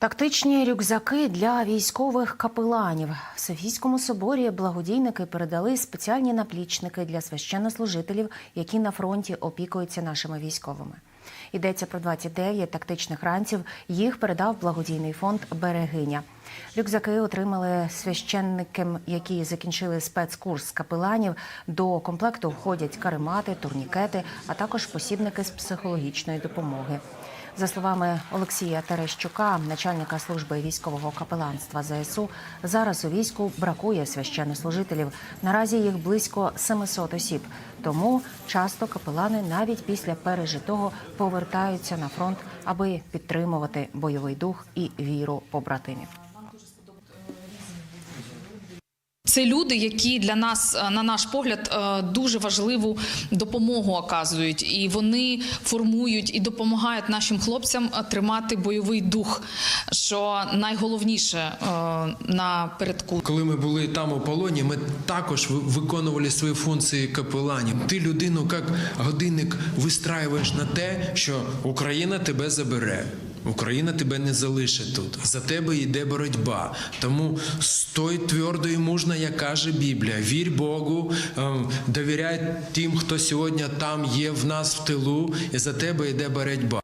Тактичні рюкзаки для військових капеланів. В Софійському соборі благодійники передали спеціальні наплічники для священнослужителів, які на фронті опікуються нашими військовими. Йдеться про 29 тактичних ранців. Їх передав благодійний фонд Берегиня. Рюкзаки отримали священники, які закінчили спецкурс капеланів. До комплекту входять каремати, турнікети, а також посібники з психологічної допомоги. За словами Олексія Терещука, начальника служби військового капеланства ЗСУ, зараз у війську бракує священнослужителів. Наразі їх близько 700 осіб. Тому часто капелани навіть після пережитого повертаються на фронт, аби підтримувати бойовий дух і віру побратимів. Це люди, які для нас, е, на наш погляд, е, дуже важливу допомогу оказують, і вони формують і допомагають нашим хлопцям е, тримати бойовий дух, що найголовніше е, напередку. Коли ми були там у полоні, ми також ви- виконували свої функції капеланів. Ти людину як годинник вистраюєш на те, що Україна тебе забере. Україна тебе не залишить тут. За тебе йде боротьба. Тому стой твердо і мужно, як каже Біблія. Вір Богу, ем, довіряй тим, хто сьогодні там є в нас в тилу, і за тебе йде боротьба.